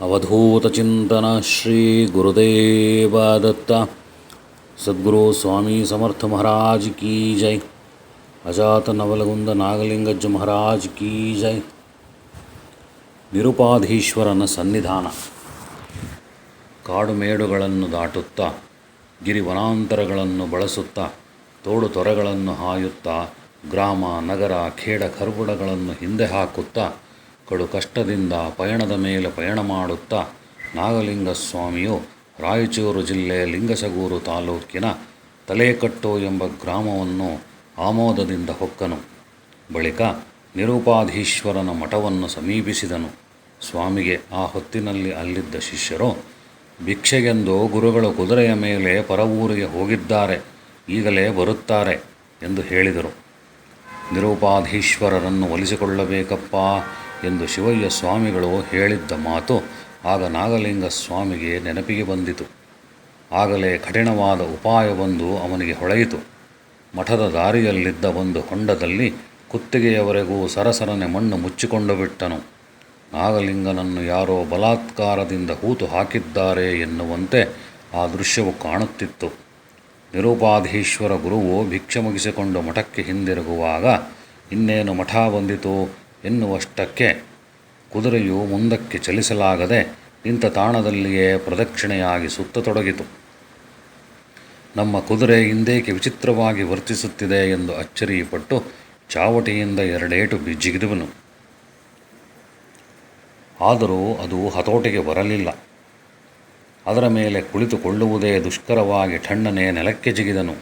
ಅವಧೂತಚಿಂತನ ಶ್ರೀ ಗುರುದೇವದತ್ತ. ಸದ್ಗುರು ಸ್ವಾಮಿ ಸಮರ್ಥ ಮಹಾರಾಜ್ ಕಿ ಜೈ. ಅಜಾತ ನವಲಗುಂದ ನಾಗಲಿಂಗಜ್ಜ ಮಹಾರಾಜ್ ಕಿ ಜೈ. ನಿರುಪಾಧೀಶ್ವರನ ಸನ್ನಿಧಾನ. ಕಾಡುಮೇಡುಗಳನ್ನು ದಾಟುತ್ತಾ, ಗಿರಿವನಾಂತರಗಳನ್ನು ಬಳಸುತ್ತಾ, ತೋಡು ತೊರೆಗಳನ್ನು ಹಾಯುತ್ತಾ, ಗ್ರಾಮ, ನಗರ, ಖೇಡ, ಕರ್ಬುಡಗಳನ್ನು ಹಿಂದೆ ಹಾಕುತ್ತಾ ಕಡು ಕಷ್ಟದಿಂದ ಪಯಣದ ಮೇಲೆ ಪಯಣ ಮಾಡುತ್ತಾ ನಾಗಲಿಂಗ ಸ್ವಾಮಿಯು ರಾಯಚೂರು ಜಿಲ್ಲೆ ಲಿಂಗಸಗೂರು ತಾಲೂಕಿನ ತಲೆಕಟ್ಟು ಎಂಬ ಗ್ರಾಮವನ್ನು ಆಮೋದದಿಂದ ಹೊಕ್ಕನು. ಬಳಿಕ ನಿರೂಪಾಧೀಶ್ವರನ ಮಠವನ್ನು ಸಮೀಪಿಸಿದನು. ಸ್ವಾಮಿಗೆ ಆ ಹೊತ್ತಿನಲ್ಲಿ ಅಲ್ಲಿದ್ದ ಶಿಷ್ಯರು, ಭಿಕ್ಷೆಗೆಂದು ಗುರುಗಳು ಕುದುರೆಯ ಮೇಲೆ ಪರವೂರಿಗೆ ಹೋಗಿದ್ದಾರೆ, ಈಗಲೇ ಬರುತ್ತಾರೆ ಎಂದು ಹೇಳಿದರು. ನಿರೂಪಾಧೀಶ್ವರರನ್ನು ಒಲಿಸಿಕೊಳ್ಳಬೇಕಪ್ಪ ಎಂದು ಶಿವಯ್ಯ ಸ್ವಾಮಿಗಳು ಹೇಳಿದ್ದ ಮಾತು ಆಗ ನಾಗಲಿಂಗ ಸ್ವಾಮಿಗೆ ನೆನಪಿಗೆ ಬಂದಿತು. ಆಗಲೇ ಕಠಿಣವಾದ ಉಪಾಯವೊಂದು ಅವನಿಗೆ ಹೊಳೆಯಿತು. ಮಠದ ದಾರಿಯಲ್ಲಿದ್ದ ಒಂದು ಹೊಂಡದಲ್ಲಿ ಕುತ್ತಿಗೆಯವರೆಗೂ ಸರಸರನೆ ಮಣ್ಣು ಮುಚ್ಚಿಕೊಂಡು ಬಿಟ್ಟನು. ನಾಗಲಿಂಗನನ್ನು ಯಾರೋ ಬಲಾತ್ಕಾರದಿಂದ ಹೂತು ಹಾಕಿದ್ದಾರೆ ಎನ್ನುವಂತೆ ಆ ದೃಶ್ಯವು ಕಾಣುತ್ತಿತ್ತು. ನಿರುಪಾಧೀಶ್ವರ ಗುರುವು ಭಿಕ್ಷೆ ಮುಗಿಸಿಕೊಂಡು ಮಠಕ್ಕೆ ಹಿಂದಿರುಗುವಾಗ, ಇನ್ನೇನು ಮಠ ಬಂದಿತು? ಎನ್ನುವಷ್ಟಕ್ಕೆ ಕುದುರೆಯು ಮುಂದಕ್ಕೆ ಚಲಿಸಲಾಗದೆ ನಿಂತ ತಾಣದಲ್ಲಿಯೇ ಪ್ರದಕ್ಷಿಣೆಯಾಗಿ ಸುತ್ತತೊಡಗಿತು. ನಮ್ಮ ಕುದುರೆ ಹಿಂದೇಕೆ ವಿಚಿತ್ರವಾಗಿ ವರ್ತಿಸುತ್ತಿದೆ ಎಂದು ಅಚ್ಚರಿಪಟ್ಟು ಚಾವಟಿಯಿಂದ ಎರಡೇಟು ಬಿಜ್ಜಿಗಿದುವನು. ಆದರೂ ಅದು ಹತೋಟಿಗೆ ಬರಲಿಲ್ಲ. ಅದರ ಮೇಲೆ ಕುಳಿತುಕೊಳ್ಳುವುದೇ ದುಷ್ಕರವಾಗಿ ಠಣ್ಣನೆ ನೆಲಕ್ಕೆ ಜಿಗಿದನು.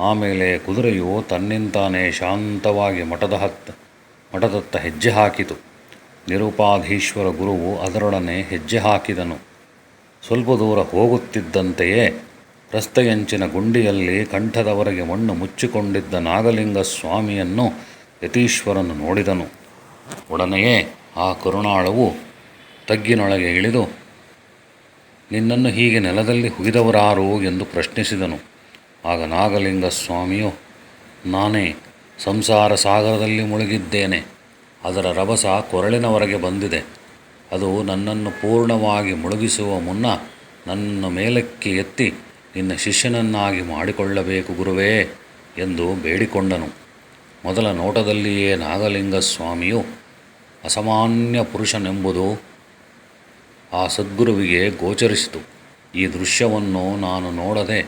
ಆಮೇಲೆ ಕುದುರೆಯು ತನ್ನಿಂತಾನೇ ಶಾಂತವಾಗಿ ಮಠದ ಹತ್ತ ಮಠದತ್ತ ಹೆಜ್ಜೆ ಹಾಕಿತು. ನಿರುಪಾಧೀಶ್ವರ ಗುರುವು ಅದರೊಡನೆ ಹೆಜ್ಜೆ ಹಾಕಿದನು. ಸ್ವಲ್ಪ ದೂರ ಹೋಗುತ್ತಿದ್ದಂತೆಯೇ ರಸ್ತೆಯಂಚಿನ ಗುಂಡಿಯಲ್ಲಿ ಕಂಠದವರೆಗೆ ಮಣ್ಣು ಮುಚ್ಚಿಕೊಂಡಿದ್ದ ನಾಗಲಿಂಗ ಸ್ವಾಮಿಯನ್ನು ಯತೀಶ್ವರನು ನೋಡಿದನು. ಒಡನೆಯೇ ಆ ಕರುಣಾಳವು ತಗ್ಗಿನೊಳಗೆ ಇಳಿದು, ನಿನ್ನನ್ನು ಹೀಗೆ ನೆಲದಲ್ಲಿ ಹುಗಿದವರಾರು? ಎಂದು ಪ್ರಶ್ನಿಸಿದನು. ಆಗ ನಾಗಲಿಂಗ ಸ್ವಾಮಿಯು, ನಾನೇ ಸಂಸಾರ ಸಾಗರದಲ್ಲಿ ಮುಳುಗಿದ್ದೇನೆ. ಅದರ ರಭಸ ಕೊರಳಿನವರೆಗೆ ಬಂದಿದೆ. ಅದು ನನ್ನನ್ನು ಪೂರ್ಣವಾಗಿ ಮುಳುಗಿಸುವ ಮುನ್ನ ನನ್ನ ಮೇಲಕ್ಕೆ ಎತ್ತಿ ನಿನ್ನ ಶಿಷ್ಯನನ್ನಾಗಿ ಮಾಡಿಕೊಳ್ಳಬೇಕು ಗುರುವೇ ಎಂದು ಬೇಡಿಕೊಂಡನು. ಮೊದಲ ನೋಟದಲ್ಲಿಯೇ ನಾಗಲಿಂಗ ಸ್ವಾಮಿಯು ಅಸಾಮಾನ್ಯ ಪುರುಷನೆಂಬುದು ಆ ಸದ್ಗುರುವಿಗೆ ಗೋಚರಿಸಿತು. ಈ ದೃಶ್ಯವನ್ನು ನಾನು ನೋಡದೆ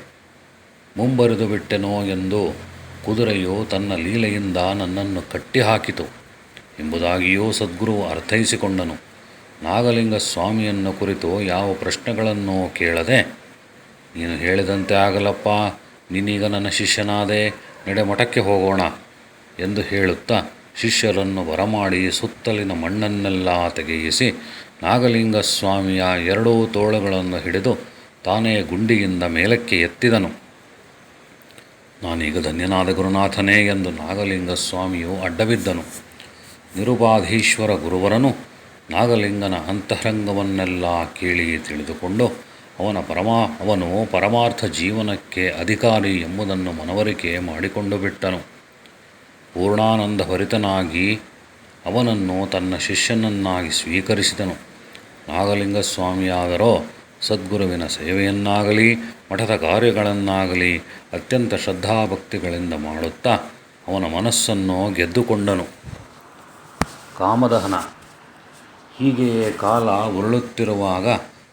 ಮುಂಬರಿದು ಬಿಟ್ಟೆನೋ ಎಂದು ಕುದುರೆಯು ತನ್ನ ಲೀಲೆಯಿಂದ ನನ್ನನ್ನು ಕಟ್ಟಿಹಾಕಿತು ಎಂಬುದಾಗಿಯೂ ಸದ್ಗುರು ಅರ್ಥೈಸಿಕೊಂಡನು. ನಾಗಲಿಂಗ ಸ್ವಾಮಿಯನ್ನು ಕುರಿತು ಯಾವ ಪ್ರಶ್ನೆಗಳನ್ನು ಕೇಳದೆ, ನೀನು ಹೇಳಿದಂತೆ ಆಗಲಪ್ಪ, ನೀನೀಗ ನನ್ನ ಶಿಷ್ಯನಾದೆ ನಡೆ ಮಠಕ್ಕೆ ಹೋಗೋಣ ಎಂದು ಹೇಳುತ್ತಾ ಶಿಷ್ಯರನ್ನು ಬರಮಾಡಿ ಸುತ್ತಲಿನ ಮಣ್ಣನ್ನೆಲ್ಲ ತೆಗೆಯಿಸಿ ನಾಗಲಿಂಗ ಸ್ವಾಮಿಯ ಎರಡೂ ತೋಳುಗಳನ್ನು ಹಿಡಿದು ತಾನೇ ಗುಂಡಿಯಿಂದ ಮೇಲಕ್ಕೆ ಎತ್ತಿದನು. ನಾನೀಗ ಧನ್ಯನಾದ ಗುರುನಾಥನೇ ಎಂದು ನಾಗಲಿಂಗ ಸ್ವಾಮಿಯು ಅಡ್ಡಬಿದ್ದನು. ನಿರುಪಾಧೀಶ್ವರ ಗುರುವರನು ನಾಗಲಿಂಗನ ಅಂತರಂಗವನ್ನೆಲ್ಲ ಕೇಳಿ ತಿಳಿದುಕೊಂಡು, ಅವನ ಪರಮಾ, ಅವನು ಪರಮಾರ್ಥ ಜೀವನಕ್ಕೆ ಅಧಿಕಾರಿ ಎಂಬುದನ್ನು ಮನವರಿಕೆ ಮಾಡಿಕೊಂಡು ಬಿಟ್ಟನು. ಪೂರ್ಣಾನಂದ ಭರಿತನಾಗಿ ಅವನನ್ನು ತನ್ನ ಶಿಷ್ಯನನ್ನಾಗಿ ಸ್ವೀಕರಿಸಿದನು. ನಾಗಲಿಂಗ ಸ್ವಾಮಿಯಾದರೋ ಸದ್ಗುರುವಿನ ಸೇವೆಯನ್ನಾಗಲಿ, ಮಠದ ಕಾರ್ಯಗಳನ್ನಾಗಲಿ, ಅತ್ಯಂತ ಶ್ರದ್ಧಾಭಕ್ತಿಗಳಿಂದ ಮಾಡುತ್ತಾ ಅವನ ಮನಸ್ಸನ್ನು ಗೆದ್ದುಕೊಂಡನು. ಕಾಮದಹನ. ಹೀಗೆಯೇ ಕಾಲ ಉರುಳುತ್ತಿರುವಾಗ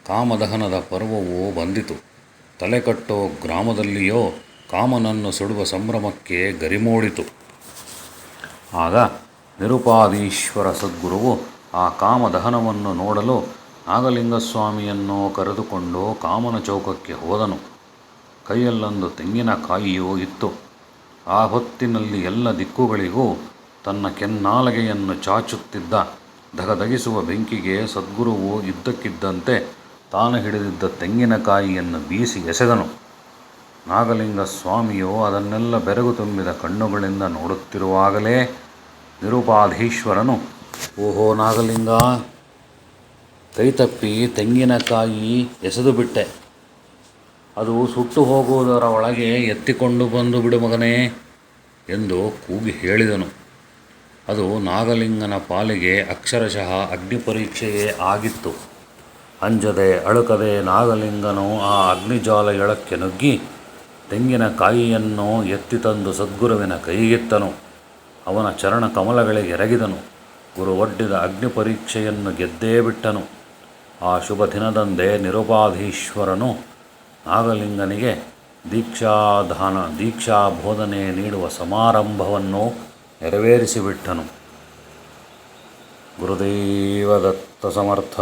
ಕಾಮದಹನದ ಪರ್ವವು ಬಂದಿತು. ತಲೆಕಟ್ಟೋ ಗ್ರಾಮದಲ್ಲಿಯೋ ಕಾಮನನ್ನು ಸುಡುವ ಸಂಭ್ರಮಕ್ಕೆ ಗರಿಮೂಡಿತು. ಆಗ ನಿರುಪಾದೀಶ್ವರ ಸದ್ಗುರುವು ಆ ಕಾಮದಹನವನ್ನು ನೋಡಲು ನಾಗಲಿಂಗಸ್ವಾಮಿಯನ್ನು ಕರೆದುಕೊಂಡು ಕಾಮನ ಚೌಕಕ್ಕೆ ಹೋದನು. ಕೈಯಲ್ಲೊಂದು ತೆಂಗಿನಕಾಯಿಯೂ ಇತ್ತು. ಆ ಹೊತ್ತಿನಲ್ಲಿ ಎಲ್ಲ ದಿಕ್ಕುಗಳಿಗೂ ತನ್ನ ಕೆನ್ನಾಲಗೆಯನ್ನು ಚಾಚುತ್ತಿದ್ದ, ಧಗಧಗಿಸುವ ಬೆಂಕಿಗೆ ಸದ್ಗುರುವು ಇದ್ದಕ್ಕಿದ್ದಂತೆ ತಾನು ಹಿಡಿದಿದ್ದ ತೆಂಗಿನಕಾಯಿಯನ್ನು ಬೀಸಿ ಎಸೆದನು. ನಾಗಲಿಂಗ ಸ್ವಾಮಿಯು ಅದನ್ನೆಲ್ಲ ಬೆರಗು ತುಂಬಿದ ಕಣ್ಣುಗಳಿಂದ ನೋಡುತ್ತಿರುವಾಗಲೇ ನಿರುಪಾಧೀಶ್ವರನು, ಓಹೋ ನಾಗಲಿಂಗ ಕೈತಪ್ಪಿ ತೆಂಗಿನಕಾಯಿ ಎಸೆದು ಬಿಟ್ಟೆ. ಅದು ಸುಟ್ಟು ಹೋಗುವುದರ ಒಳಗೆ ಎತ್ತಿಕೊಂಡು ಬಂದು ಬಿಡು ಮಗನೇ ಎಂದು ಕೂಗಿ ಹೇಳಿದನು. ಅದು ನಾಗಲಿಂಗನ ಪಾಲಿಗೆ ಅಕ್ಷರಶಃ ಅಗ್ನಿ ಪರೀಕ್ಷೆಯೇ ಆಗಿತ್ತು. ಅಂಜದೆ ಅಳುಕದೆ ನಾಗಲಿಂಗನು ಆ ಅಗ್ನಿಜಾಲ ಎಳಕ್ಕೆ ನುಗ್ಗಿ ತೆಂಗಿನಕಾಯಿಯನ್ನು ಎತ್ತಿ ತಂದು ಸದ್ಗುರುವಿನ ಕೈಗೆತ್ತನು. ಅವನ ಚರಣ ಕಮಲಗಳಿಗೆ ಎರಗಿದನು. ಗುರು ಒಡ್ಡಿದ ಅಗ್ನಿ ಪರೀಕ್ಷೆಯನ್ನು ಗೆದ್ದೇ ಬಿಟ್ಟನು. ಆ ಶುಭ ದಿನದಂದೇ ನಿರುಪಾಧೀಶ್ವರನು ನಾಗಲಿಂಗನಿಗೆ ದೀಕ್ಷಾದಾನ ದೀಕ್ಷಾ ಬೋಧನೆ ನೀಡುವ ಸಮಾರಂಭವನ್ನು ನೆರವೇರಿಸಿಬಿಟ್ಟನು. ಗುರುದೇವದತ್ತ ಸಮರ್ಥ.